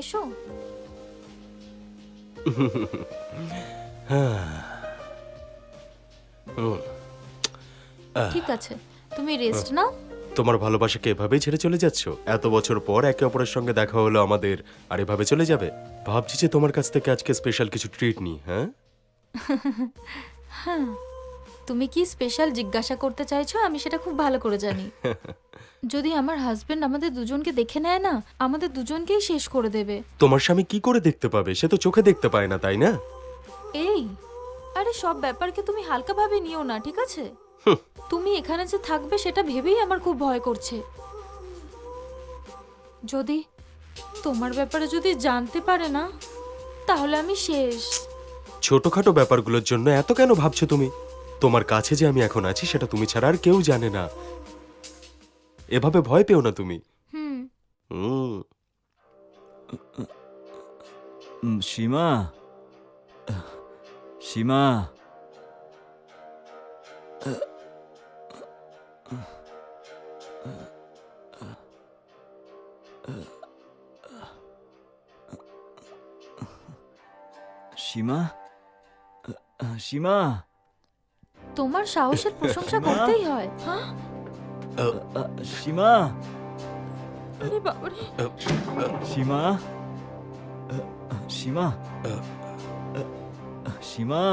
এসো। ঠিক আছে তুমি রেস্ট নাও। তোমার ভালোবাসাকে এভাবেই ছেড়ে চলে যাচ্ছ? এত বছর পর একে অপরের সঙ্গে দেখা হলো আমাদের আর এভাবে চলে যাবে? ভাবছি যে তোমার কাছ থেকে আজকে স্পেশাল কিছু ট্রিট নিই হ্যাঁ। তুমি কি স্পেশাল জিজ্ঞাসা করতে চাইছো? আমি সেটা খুব ভালো করে জানি। যদি আমার হাজবেন্ড আমাদের দুজনকে দেখে নেয় না আমাদের দুজনকেই শেষ করে দেবে। তোমার স্বামী কি করে দেখতে পাবে? সে তো চোখে দেখতে পায় না তাই না? এই আরে সব ব্যাপারকে তুমি হালকাভাবে নিও না ঠিক আছে? তুমি এখানে যে থাকবে সেটা ভেবেই আমার খুব ভয় করছে। যদি তোমার ব্যাপারে যদি জানতে পারে না তাহলে আমি শেষ। ছোটখাটো ব্যাপারগুলোর জন্য এত কেন ভাবছ তুমি? তোমার কাছে যে আমি এখন আছি সেটা তুমি ছাড়া আর কেউ জানে না। এভাবে ভয় পেও না তুমি। হুম। হুম। সীমা। সীমা। সীমা? সীমা? তোমার সাহসের প্রশংসা করতেই হয় হ্যাঁ? সীমা? আরে বাবারে। সীমা? সীমা? সীমা?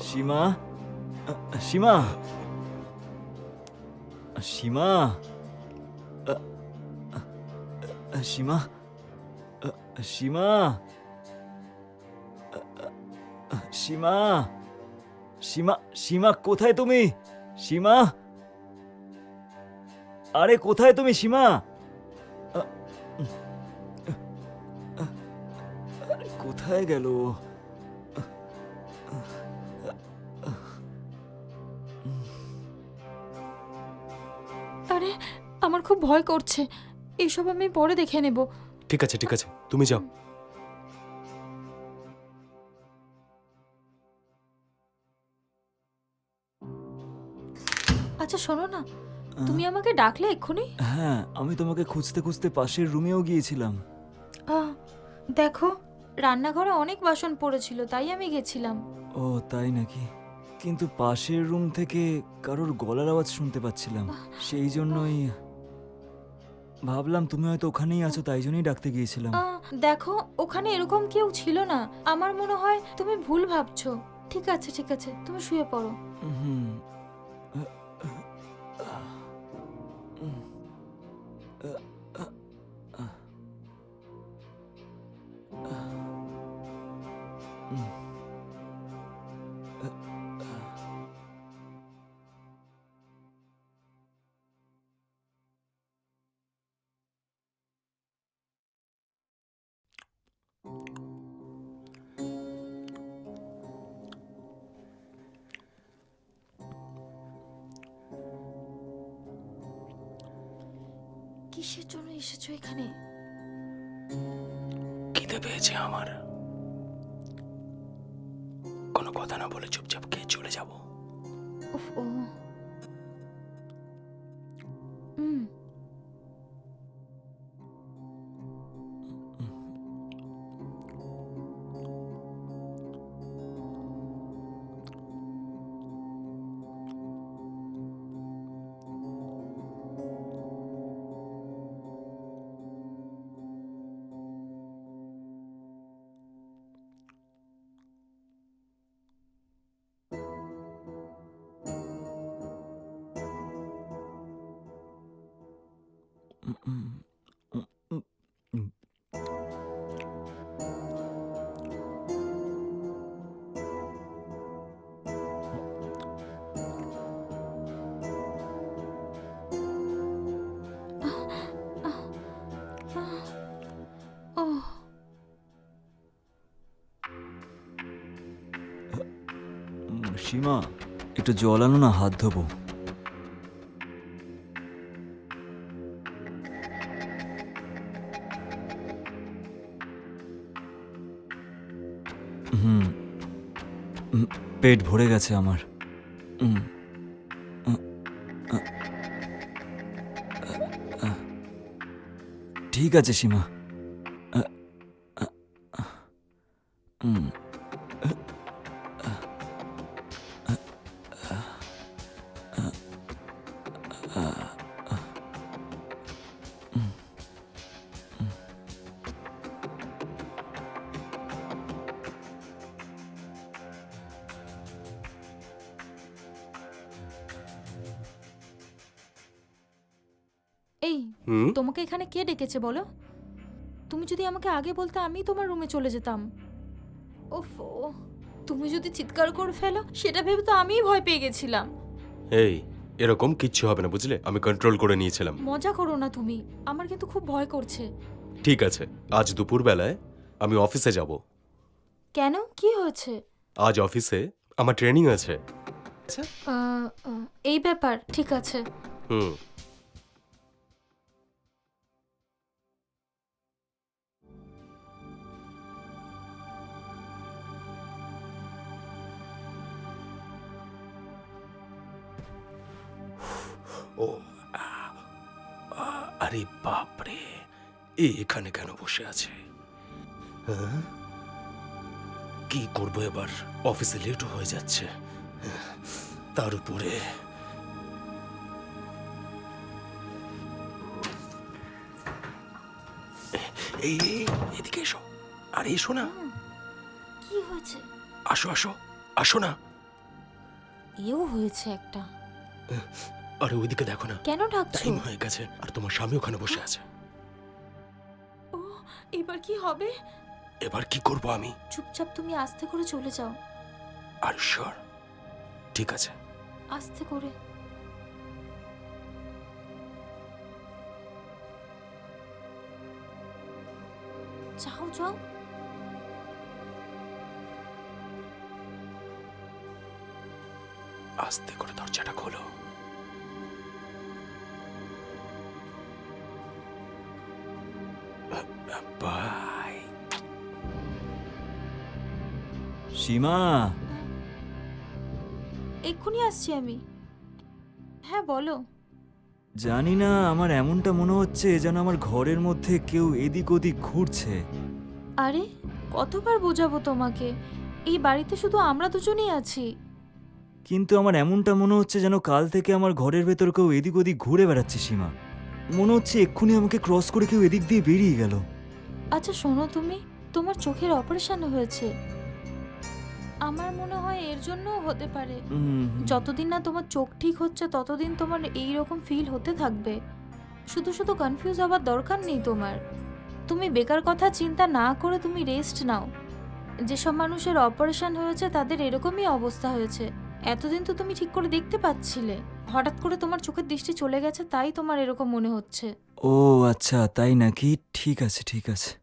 সীমা? সীমা? সীমা? সীমা? সীমা? সীমা? সীমা সীমা কোথায় তুমি? সীমা? আরে কোথায় তুমি সীমা? আরে কোথায় গেল? আরে আমার খুব ভয় করছে। এইসব আমি পরে দেখে নেব। ঠিক আছে ঠিক আছে। তুমি যাও। আচ্ছা শোনো না। তুমি আমাকে ডাকলে এক্ষুনি? হ্যাঁ আমি তোমাকে খুঁজতে খুঁজতে পাশের রুমেও গিয়েছিলাম। আহ, দেখো রান্নাঘরে অনেক বাসন পড়েছিল তাই আমি গেছিলাম। ও তাই নাকি? কিন্তু পাশের রুম থেকে কারোর গলার আওয়াজ শুনতে পাচ্ছিলাম। সেই জন্যই ভাবলাম তুমি হয়তো ওখানেই আছো তাই জন্যই ডাকতে গিয়েছিলাম। আহ, দেখো ওখানে এরকম কেউ ছিল না। আমার মনে হয় তুমি ভুল ভাবছ। ঠিক আছে ঠিক আছে তুমি শুয়ে পড়ো। হুম। Uh, কিসের জন্য এসেছ এখানে? খিদে পেয়েছে আমার। কোনো কথা না বলে চুপচাপ খেয়ে চলে যাব। উফ ও। সীমা একটু জল আনো না হাত ধোবো হুম। পেট ভরে গেছে আমার। হুম। ঠিক আছে সীমা। হুম। তোমাকে এখানে কে ডেকেছে বলো? তুমি যদি আমাকে আগে বলতে আমি তোমার রুমে চলে যেতাম। ওফো তুমি যদি চিৎকার করে ফেলো সেটা ভেবে তো আমিই ভয় পেয়ে গেছিলাম। এই এরকম কিচ্ছু হবে না বুঝলে? আমি কন্ট্রোল করে নিয়েছিলাম। মজা করো না তুমি আমার কিন্তু খুব ভয় করছে। ঠিক আছে আজ দুপুর বেলায় আমি অফিসে যাব। কেন? কি হয়েছে? আজ অফিসে আমার ট্রেনিং আছে। আচ্ছা। আহ, আহ, এই ব্যাপার ঠিক আছে। হুম। আরে বাপরে এ এখানে কেন বসে আছে? হ্যাঁ? কি করব এবার? অফিসে লেটও হয়ে যাচ্ছে। তার উপরে এই এই, এদিকে এসো। আরে এসো না। কি হয়েছে? আসো আসো আসো না। এও হয়েছে একটা। আরে ওইদিকে দেখো না। কেন ডাকছো? টাইম হয়ে গেছে আর তোমার স্বামী ওখানে বসে আছে। ও এবার কি হবে? এবার কি করব আমি? চুপচাপ তুমি আস্তে করে চলে যাও। আর শিওর ঠিক আছে। আস্তে করে। যাও যাও। আস্তে করে দরজাটা খোলো। সীমা। এক্ষুনি আসছি আমি। হ্যাঁ বলো। জানি না আমার এমনটা মনে হচ্ছে যেন আমার ঘরের মধ্যে কেউ এদিক ওদিক ঘুরছে। আরে কতবার বোঝাবো তোমাকে? এই বাড়িতে শুধু আমরা দুজনেই আছি। কিন্তু আমার এমনটা মনে হচ্ছে যেন কাল থেকে আমার ঘরের ভেতর কেউ এদিক ওদিক ঘুরে বেড়াচ্ছে সীমা। মনে হচ্ছে এক্ষুনি আমাকে ক্রস করে কেউ এদিক দিয়ে বেরিয়ে গেল। আচ্ছা শোনো তুমি। তোমার চোখের অপারেশন হয়েছে। আমার মনে হয় এর জন্যও হতে পারে। যতদিন না তোমার চোখ ঠিক হচ্ছে ততদিন তোমার এই রকম ফিল হতে থাকবে। শুধু শুধু কনফিউজ হওয়ার দরকার নেই তোমার। তুমি বেকার কথা চিন্তা না করে তুমি রেস্ট নাও। যেসব মানুষের অপারেশন হয়েছে তাদের এরকমই অবস্থা হয়েছে। এতদিন তো তুমি ঠিক করে দেখতে পাচ্ছিলে। হঠাৎ করে তোমার চোখের দৃষ্টি চলে গেছে তাই তোমার এরকম মনে হচ্ছে। ও আচ্ছা তাই নাকি? ঠিক আছে ঠিক আছে।